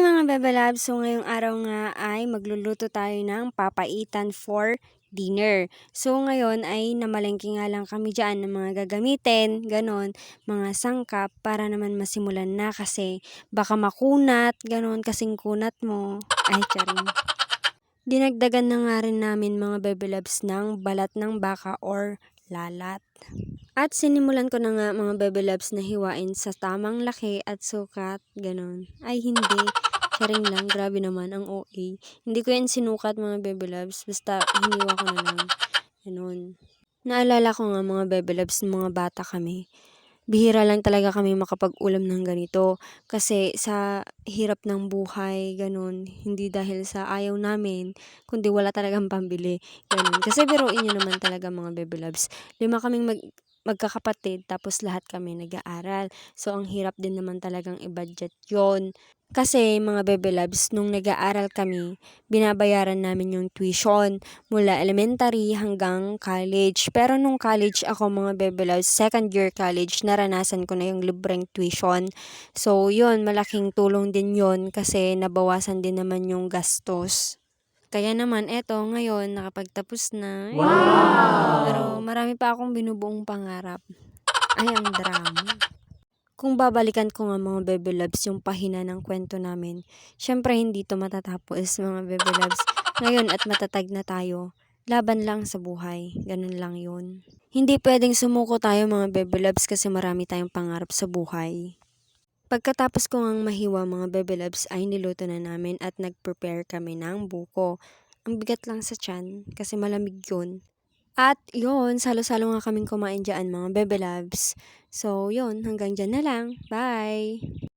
mga Bebe Labs! So ngayong araw nga ay magluluto tayo ng papaitan for dinner. So ngayon ay namalengke nga lang kami dyan ng mga gagamitin, ganon, mga sangkap para naman masimulan na kasi baka makunat, ganon, kasing kunat mo. Ay, charing. Dinagdagan na nga rin namin mga Bebe Labs ng balat ng baka or lalat. At sinimulan ko na nga mga Bebe Labs na hiwain sa tamang laki at sukat, ganon. Ay hindi, charing lang, grabe naman ang OA. Hindi ko yan sinukat mga Bebe Labs, basta hiniwa ko na lang, ganon. Naalala ko nga mga Labs, nung mga bata kami, bihira lang talaga kami makapag-ulam ng ganito. Kasi sa hirap ng buhay, ganun. Hindi dahil sa ayaw namin, kundi wala talagang pambili. Ganun. Kasi biruin nyo naman talaga mga Bebe Labs. Lima kaming mag magkakapatid tapos lahat kami nag-aaral. So ang hirap din naman talagang i-budget 'yon. Kasi mga Bebe Labs, nung nag-aaral kami, binabayaran namin yung tuition mula elementary hanggang college. Pero nung college ako mga Bebe Loves, second year college, naranasan ko na yung libreng tuition. So, yun, malaking tulong din yun kasi nabawasan din naman yung gastos. Kaya naman, eto, ngayon, nakapagtapos na. Wow! Pero marami pa akong binubuong pangarap. Ay, ang drama. Kung babalikan ko nga mga Bebe Loves yung pahina ng kwento namin, syempre hindi to matatapos mga Bebe Loves. Ngayon at matatag na tayo, laban lang sa buhay. Ganun lang yun. Hindi pwedeng sumuko tayo mga Bebe Loves kasi marami tayong pangarap sa buhay. Pagkatapos ko ngang mahiwa mga Bebe Loves ay niluto na namin at nag-prepare kami ng buko. Ang bigat lang sa tiyan kasi malamig yun. At yun, salo-salo nga kaming kumain dyan mga Bebe Loves. So yun, hanggang dyan na lang. Bye!